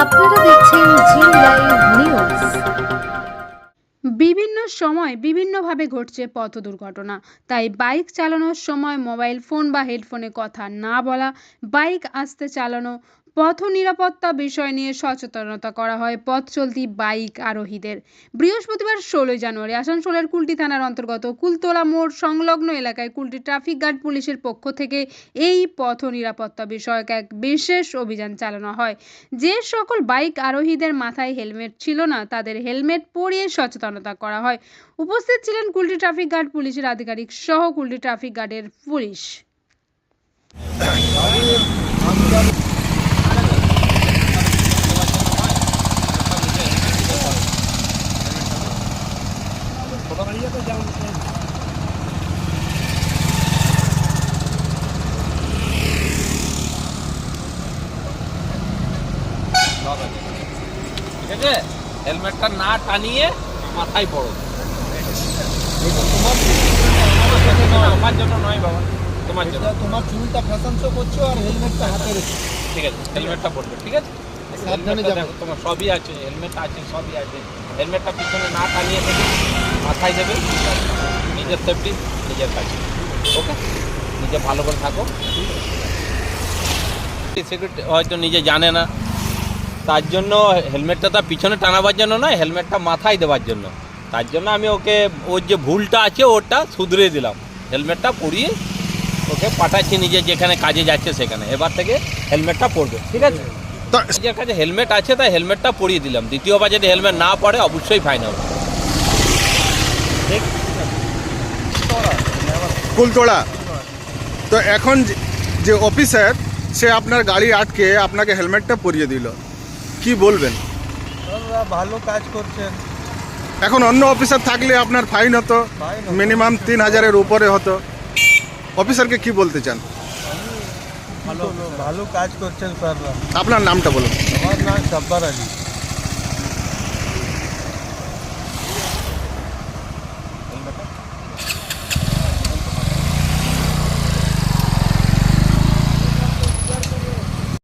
আপনারা দেখছেন জি নিউজ। বিভিন্ন সময় বিভিন্নভাবে ঘটছে পথ দুর্ঘটনা। তাই বাইক চালানোর সময় মোবাইল ফোন বা হেডফোনে কথা না বলা, বাইক আস্তে চালানো পথ নিরাপত্তা বিষয় নিয়ে সচেতনতা করা হয় পথ চলতি বাইক আরোহীদের। বৃহস্পতিবার ষোলোই জানুয়ারি আসানসোলের কুলটি থানার অন্তর্গত কুলতলা মোড় সংলগ্ন এলাকায় কুলটি ট্রাফিক গার্ড পুলিশের পক্ষ থেকে এই পথ নিরাপত্তা বিষয়ক এক বিশেষ অভিযান চালানো হয়। যে সকল বাইক আরোহীদের মাথায় হেলমেট ছিল না, তাদের হেলমেট পরিয়ে সচেতনতা করা হয়। উপস্থিত ছিলেন কুলটি ট্রাফিক গার্ড পুলিশের আধিকারিক সহ কুলটি ট্রাফিক গার্ডের পুলিশ। ঠিক আছে হেলমেটটা না টানিয়ে মাথায় পড়ো তোমার আমার জন্য নয় বাবা তোমার জন্য এটা তোমার চুলটা ফ্যাশন শো করছ আর হেলমেটটা হাতে রেখে ঠিক আছে হেলমেটটা পড়বে ঠিক আছে? সাবধানে যাবে। তোমার সবই আছে হেলমেট আছে সবই আছে। হেলমেটটা পিছনে না টানিয়ে দেবে মাথায় দেবে নিজের সেফটি নিজের কাছে ওকে নিজে ভালো করে থাকো। সিকিউরিটি হয়তো নিজে জানে না। তার জন্য হেলমেটটা তার পিছনে টানাবার জন্য নয় হেলমেটটা মাথায় দেওয়ার জন্য। তার জন্য আমি ওকে ওর যে ভুলটা আছে ওটা শুধরে দিলাম। হেলমেটটা পরিয়ে ওকে পাঠাচ্ছি নিজে যেখানে কাজে যাচ্ছে সেখানে। এবার থেকে হেলমেটটা পরবে ঠিক আছে? নিজের কাছে হেলমেট আছে তাই হেলমেটটা পরিয়ে দিলাম। দ্বিতীয়বার যদি হেলমেট না পরে অবশ্যই ফাইন হবে। ঠিক কুলতোড়া। তো এখন যে- যে অফিসার সে আপনার গাড়ি আটকে আপনাকে হেলমেটটা পরিয়ে দিল। কি বলবেন? ভালো কাজ করছেন এখন অন্য অফিসার থাকলে আপনার ফাইন হতো। হতো। মিনিমাম তিন হাজারের উপরে হতো। অফিসারকে কি বলতে চান? ভালো ভালো কাজ করছেন স্যাররা আপনার নামটা বলুন। আমার নাম সাব্বার আলী।